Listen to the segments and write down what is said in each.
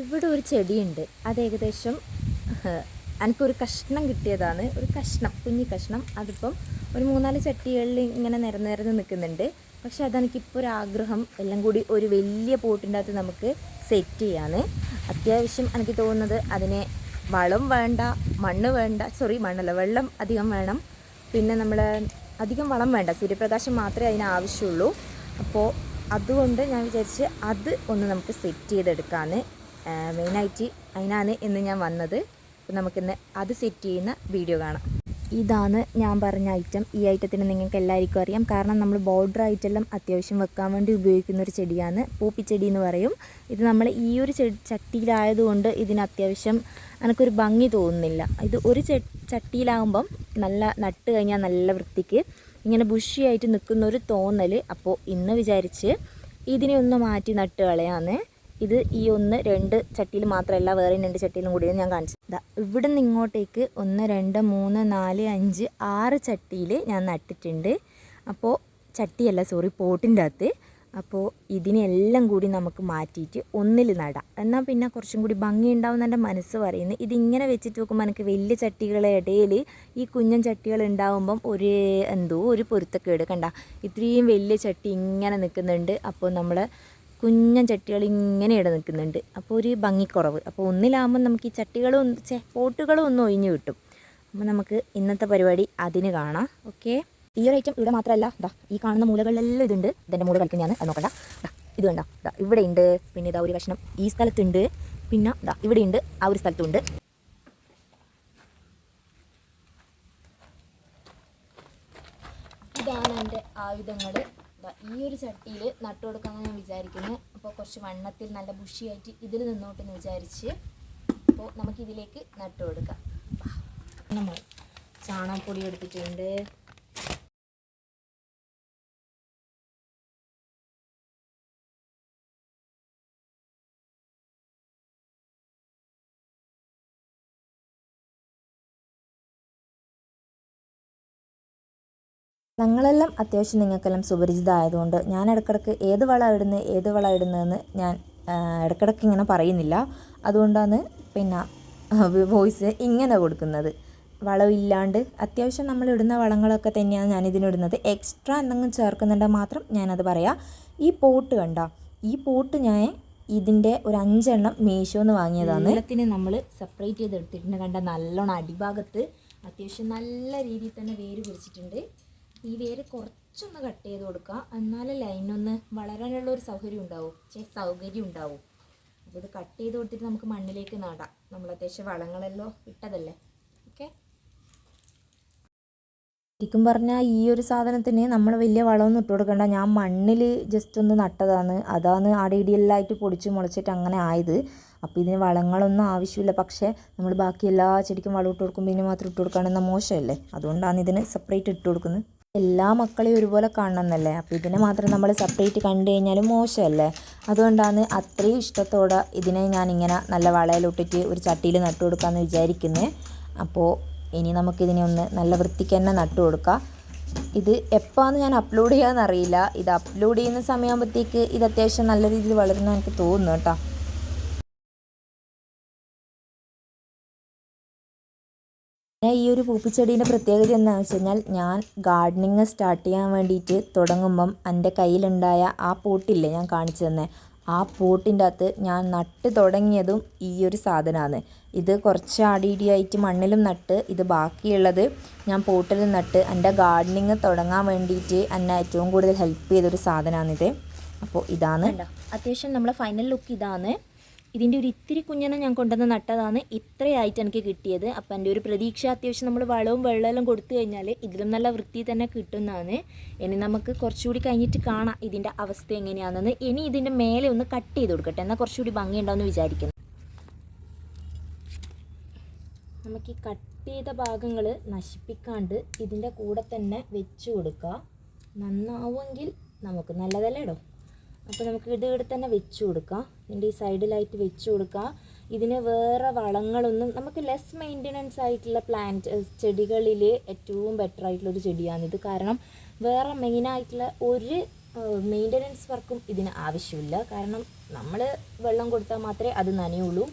ഇവിടെ ഒരു ചെടിയുണ്ട്. അത് ഏകദേശം എനിക്കൊരു കഷ്ണം കിട്ടിയതാണ്. ഒരു കഷ്ണം കുഞ്ഞി കഷ്ണം. അതിപ്പം ഒരു മൂന്നാൽ ചട്ടികളിൽ ഇങ്ങനെ നിരനിരന്ന് നിരന്ന് നിൽക്കുന്നുണ്ട്. പക്ഷെ അതെനിക്കിപ്പോൾ ഒരു ആഗ്രഹം. എല്ലാം കൂടി ഒരു വലിയ പോട്ടിന്റെ അകത്ത് നമുക്ക് സെറ്റ് ചെയ്യാന്ന്. അത്യാവശ്യം എനിക്ക് തോന്നുന്നത് അതിനെ വളം വേണ്ട മണ്ണ് വേണ്ട സോറി മണ്ണല്ല വെള്ളം അധികം വേണം. പിന്നെ നമ്മൾ അധികം വളം വേണ്ട. സൂര്യപ്രകാശം മാത്രമേ അതിന് ആവശ്യമുള്ളൂ. അപ്പോൾ അതുകൊണ്ട് ഞാൻ വിചാരിച്ച് അത് ഒന്ന് നമുക്ക് സെറ്റ് ചെയ്തെടുക്കാമെന്ന് മെയിനായിട്ട് അതിനാണ് ഇന്ന് ഞാൻ വന്നത്. അപ്പോൾ നമുക്കിന്ന് അത് സെറ്റ് ചെയ്യുന്ന വീഡിയോ കാണാം. ഇതാണ് ഞാൻ പറഞ്ഞ ഐറ്റം ഈ ഐറ്റത്തിന് നിങ്ങൾക്ക് എല്ലാവർക്കും അറിയാം. കാരണം നമ്മൾ ബോർഡർ ആയിട്ടെല്ലാം അത്യാവശ്യം വെക്കാൻ വേണ്ടി ഉപയോഗിക്കുന്ന ഒരു ചെടിയാണ്. പൂപ്പിച്ചെടി എന്ന് പറയും. ഇത് നമ്മൾ ഈ ഒരു ചെടി ചട്ടിയിലായതുകൊണ്ട് ഇതിന് അത്യാവശ്യം എനിക്കൊരു ഭംഗി തോന്നുന്നില്ല. ഇത് ഒരു ചട്ടിയിലാകുമ്പം നല്ല നട്ട് കഴിഞ്ഞാൽ നല്ല വൃത്തിക്ക് ഇങ്ങനെ ബുഷിയായിട്ട് നിൽക്കുന്ന ഒരു തോന്നൽ അപ്പോൾ ഇന്ന് വിചാരിച്ച് ഇതിനെ ഒന്ന് മാറ്റി നട്ട് കളയാന്ന് ഇത് ഈ ഒന്ന് രണ്ട് ചട്ടിയിൽ മാത്രമല്ല വേറെ രണ്ട് ചട്ടിയിലും കൂടി ഞാൻ കാണിച്ചു ഇതാ ഇവിടെ നിന്ന് ഇങ്ങോട്ടേക്ക് ഒന്ന് രണ്ട് മൂന്ന് നാല് അഞ്ച് ആറ് ചട്ടിയിൽ ഞാൻ നട്ടിട്ടുണ്ട്. അപ്പോൾ ചട്ടിയല്ല സോറി പോട്ടിന്റെ അകത്ത്. അപ്പോൾ ഇതിനെല്ലാം കൂടി നമുക്ക് മാറ്റിയിട്ട് ഒന്നിൽ നടാം. എന്നാൽ പിന്നെ കുറച്ചും കൂടി ഭംഗി ഉണ്ടാവും എന്റെ മനസ്സ് പറയുന്നത്. ഇതിങ്ങനെ വെച്ചിട്ട് നോക്കുമ്പോൾ എനിക്ക് വലിയ ചട്ടികളെ ഇടയിൽ ഈ കുഞ്ഞൻ ചട്ടികൾ ഉണ്ടാവുമ്പം ഒരു എന്തോ ഒരു പൊരുത്തക്കേട്. കണ്ട ഇത്രയും വലിയ ചട്ടി ഇങ്ങനെ നിൽക്കുന്നുണ്ട്. അപ്പോൾ നമ്മൾ കുഞ്ഞൻ ചട്ടികൾ ഇങ്ങനെ ഇട നിൽക്കുന്നുണ്ട്. അപ്പോൾ ഒരു ഭംഗിക്കുറവ്. അപ്പോൾ ഒന്നിലാകുമ്പോൾ നമുക്ക് ഈ ചട്ടികളും ചെ പോട്ടുകളും ഒന്ന് ഒഴിഞ്ഞു കിട്ടും. അപ്പോൾ നമുക്ക് ഇന്നത്തെ പരിപാടി അതിന് കാണാം. ഓക്കെ? ഈ ഒരു ഐറ്റം ഇവിടെ മാത്രമല്ല. ദാ ഈ കാണുന്ന മൂലകളിലെല്ലാം ഇതുണ്ട്. ഇതിന്റെ മൂല കളിക്കുന്നതാണ് അത് നോക്കണ്ട. ഇത് കണ്ട. ദാ ഇവിടെ ഉണ്ട്. പിന്നെ ഇതാ ഒരു കഷ്ണം ഈ സ്ഥലത്തുണ്ട്. പിന്നെ ദാ ഇവിടെ ഉണ്ട്. ആ ഒരു സ്ഥലത്തുണ്ട്. ഇതാണ് എന്റെ ആയുധങ്ങൾ. ഈ ഒരു ചട്ടിയിൽ നട്ടു കൊടുക്കാമെന്ന് ഞാൻ വിചാരിക്കുന്നു അപ്പോൾ കുറച്ച് വണ്ണത്തിൽ നല്ല ബുഷിയായിട്ട് ഇതിൽ നിന്നോട്ടെന്ന് വിചാരിച്ച് അപ്പോൾ നമുക്കിതിലേക്ക് നട്ടു കൊടുക്കാം. നമ്മൾ ചാണകപ്പൊടി എടുത്തിട്ടുണ്ട് ഞങ്ങളെല്ലാം അത്യാവശ്യം നിങ്ങൾക്കെല്ലാം സുപരിചിതമായതുകൊണ്ട് ഞാൻ ഇടക്കിടക്ക് ഏത് വളം ഇടുന്നത് ഏത് വളം ഇടുന്നതെന്ന് ഞാൻ ഇടക്കിടക്ക് ഇങ്ങനെ പറയുന്നില്ല. അതുകൊണ്ടാണ് പിന്നെ വോയിസ് ഇങ്ങനെ കൊടുക്കുന്നത്. വളമില്ലാണ്ട് അത്യാവശ്യം നമ്മൾ ഇടുന്ന വളങ്ങളൊക്കെ തന്നെയാണ് ഞാൻ ഇതിനിടുന്നത് എക്സ്ട്രാ എന്തെങ്കിലും ചേർക്കുന്നുണ്ടെങ്കിൽ മാത്രം ഞാനത് പറയാം. ഈ പോട്ട് കണ്ട ഈ പോട്ട് ഞാൻ ഇതിന്റെ ഒരു അഞ്ചെണ്ണം മീശോന്ന് വാങ്ങിയതാണ്. വെള്ളത്തിന് നമ്മൾ സെപ്പറേറ്റ് ചെയ്ത് എടുത്തിട്ടുണ്ട് കണ്ട നല്ലോണം അടിഭാഗത്ത് അത്യാവശ്യം നല്ല രീതിയിൽ തന്നെ വേര് പിടിച്ചിട്ടുണ്ട്. ഈ വേര് കുറച്ചൊന്ന് കട്ട് ചെയ്ത് കൊടുക്കുക എന്നാലേ ലൈനൊന്ന് വളരാനുള്ള ഒരു സൗകര്യം ഉണ്ടാവും. ചെ സൗകര്യം ഉണ്ടാവും. അപ്പോൾ ഇത് കട്ട് ചെയ്ത് കൊടുത്തിട്ട് നമുക്ക് മണ്ണിലേക്ക് നടാം. നമ്മൾ അത്യാവശ്യം വളങ്ങളെല്ലാം ഇട്ടതല്ലേ? ഓക്കെ ശരിക്കും പറഞ്ഞാൽ ഈ ഒരു സാധനത്തിന് നമ്മൾ വലിയ വളമൊന്നും ഇട്ട് കൊടുക്കണ്ട. ഞാൻ മണ്ണിൽ ജസ്റ്റ് ഒന്ന് നട്ടതാണ്. അതാണ് ആടെ പൊടിച്ച് മുളച്ചിട്ട് അങ്ങനെ ആയത്. അപ്പോൾ ഇതിന് വളങ്ങളൊന്നും ആവശ്യമില്ല. പക്ഷേ നമ്മൾ ബാക്കി എല്ലാ ചെടിക്കും വളം ഇട്ട് കൊടുക്കുമ്പോൾ ഇതിന് മാത്രം ഇട്ട് കൊടുക്കുകയാണെന്നാൽ മോശമല്ലേ? അതുകൊണ്ടാണ് ഇതിന് സെപ്പറേറ്റ് ഇട്ട് കൊടുക്കുന്നത്. എല്ലാ മക്കളെയും ഒരുപോലെ കാണണമെന്നല്ലേ? അപ്പോൾ ഇതിനെ മാത്രം നമ്മൾ സെപ്പറേറ്റ് കണ്ടു കഴിഞ്ഞാൽ മോശമല്ലേ? അതുകൊണ്ടാണ് അത്രയും ഇഷ്ടത്തോടെ ഇതിനെ ഞാനിങ്ങനെ നല്ല വളയിലൊട്ടിട്ട് ഒരു ചട്ടിയിൽ നട്ടു കൊടുക്കാമെന്ന് വിചാരിക്കുന്നത് അപ്പോൾ ഇനി നമുക്കിതിനെ ഒന്ന് നല്ല വൃത്തിക്ക് തന്നെ നട്ടു കൊടുക്കാം. ഇത് എപ്പോഴാണ് ഞാൻ അപ്ലോഡ് ചെയ്യാമെന്ന് അറിയില്ല ഇത് അപ്ലോഡ് ചെയ്യുന്ന സമയമാകുമ്പോഴത്തേക്ക് ഇത് അത്യാവശ്യം നല്ല രീതിയിൽ വളരുന്ന എനിക്ക് തോന്നുന്നു കേട്ടോ. പിന്നെ ഈ ഒരു പൂപ്പിച്ചെടീന്റെ പ്രത്യേകത എന്താണെന്ന് വെച്ച് കഴിഞ്ഞാൽ ഞാൻ ഗാർഡനിങ് സ്റ്റാർട്ട് ചെയ്യാൻ വേണ്ടിയിട്ട് തുടങ്ങുമ്പം എന്റെ കയ്യിലുണ്ടായ ആ പോട്ടില്ലേ ഞാൻ കാണിച്ചു തന്നെ. ആ പോട്ടിന്റെ അകത്ത് ഞാൻ നട്ട് തുടങ്ങിയതും ഈ ഒരു സാധനമാണ് ഇത് കുറച്ച് അടിയിടിയായിട്ട് മണ്ണിലും നട്ട് ഇത് ബാക്കിയുള്ളത് ഞാൻ പോട്ടിലും നട്ട് എന്റെ ഗാർഡനിങ് തുടങ്ങാൻ വേണ്ടിയിട്ട് എന്നെ ഏറ്റവും കൂടുതൽ ഹെൽപ്പ് ചെയ്തൊരു സാധനമാണിത് അപ്പോൾ ഇതാണ്. അത്യാവശ്യം നമ്മളെ ഫൈനൽ ലുക്ക് ഇതാണ്. ഇതിന്റെ ഒരു ഇത്തിരി കുഞ്ഞനെ ഞാൻ കൊണ്ടുവന്ന് നട്ടതാണ്. ഇത്രയായിട്ട് എനിക്ക് കിട്ടിയത്. അപ്പം എന്റെ ഒരു പ്രതീക്ഷ അത്യാവശ്യം നമ്മൾ വളവും വെള്ളമെല്ലാം കൊടുത്തു കഴിഞ്ഞാൽ ഇതിലും നല്ല വൃത്തി തന്നെ കിട്ടുന്നതാണ്. ഇനി നമുക്ക് കുറച്ചുകൂടി കഴിഞ്ഞിട്ട് കാണാം ഇതിന്റെ അവസ്ഥ എങ്ങനെയാണെന്ന്. ഇനി ഇതിന്റെ മേലെ ഒന്ന് കട്ട് ചെയ്ത് കൊടുക്കട്ടെ. എന്നാൽ കുറച്ചുകൂടി ഭംഗിയുണ്ടാവുമെന്ന് വിചാരിക്കുന്നു. നമുക്ക് ഈ കട്ട് ചെയ്ത ഭാഗങ്ങൾ നശിപ്പിക്കാണ്ട് ഇതിന്റെ കൂടെ തന്നെ വെച്ച് കൊടുക്കുക നന്നാവുമെങ്കിൽ നമുക്ക് നല്ലതല്ലേ അപ്പോൾ നമുക്ക് ഇത് ഇവിടെ തന്നെ വെച്ച് കൊടുക്കാം. ഇതിന്റെ ഈ സൈഡിലായിട്ട് വെച്ച് കൊടുക്കാം. ഇതിന് വേറെ വളങ്ങളൊന്നും നമുക്ക് ലെസ് മെയിന്റനൻസ് ആയിട്ടുള്ള പ്ലാന്റ് ചെടികളിൽ ഏറ്റവും ബെറ്റർ ആയിട്ടുള്ളൊരു ചെടിയാണിത് കാരണം വേറെ മെയിനായിട്ടുള്ള ഒരു മെയിന്റനൻസ് വർക്കും ഇതിന് ആവശ്യമില്ല. കാരണം നമ്മൾ വെള്ളം കൊടുത്താൽ മാത്രമേ അത് നനയുള്ളൂ.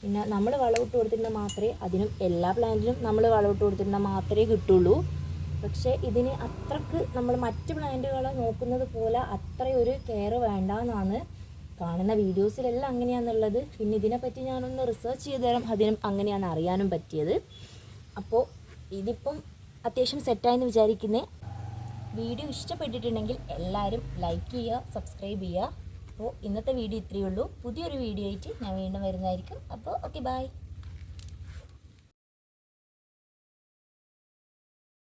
പിന്നെ നമ്മൾ വളമിട്ട് കൊടുത്തിട്ടുണ്ടെങ്കിൽ മാത്രമേ അതിനും എല്ലാ പ്ലാന്റിനും നമ്മൾ വളമിട്ട് കൊടുത്തിട്ടുണ്ടെങ്കിൽ മാത്രമേ കിട്ടുള്ളൂ. പക്ഷേ ഇതിന് അത്രയ്ക്ക് നമ്മൾ മറ്റ് പ്ലാന്റുകളെ നോക്കുന്നത് പോലെ അത്രയൊരു ഒരു വേണ്ട എന്നാണ് കാണുന്ന വീഡിയോസിലെല്ലാം അങ്ങനെയാണെന്നുള്ളത് പിന്നെ ഇതിനെപ്പറ്റി ഞാനൊന്ന് റിസർച്ച് ചെയ്ത് തരാം. അതിനും അങ്ങനെയാണ് അറിയാനും പറ്റിയത്. അപ്പോൾ ഇതിപ്പം അത്യാവശ്യം സെറ്റായെന്ന് വിചാരിക്കുന്നത് വീഡിയോ ഇഷ്ടപ്പെട്ടിട്ടുണ്ടെങ്കിൽ എല്ലാവരും ലൈക്ക് ചെയ്യുക സബ്സ്ക്രൈബ് ചെയ്യുക. അപ്പോൾ ഇന്നത്തെ വീഡിയോ ഇത്രയേ ഉള്ളൂ. പുതിയൊരു വീഡിയോ ആയിട്ട് ഞാൻ വീണ്ടും വരുന്നതായിരിക്കും. അപ്പോൾ ഓക്കെ ബൈ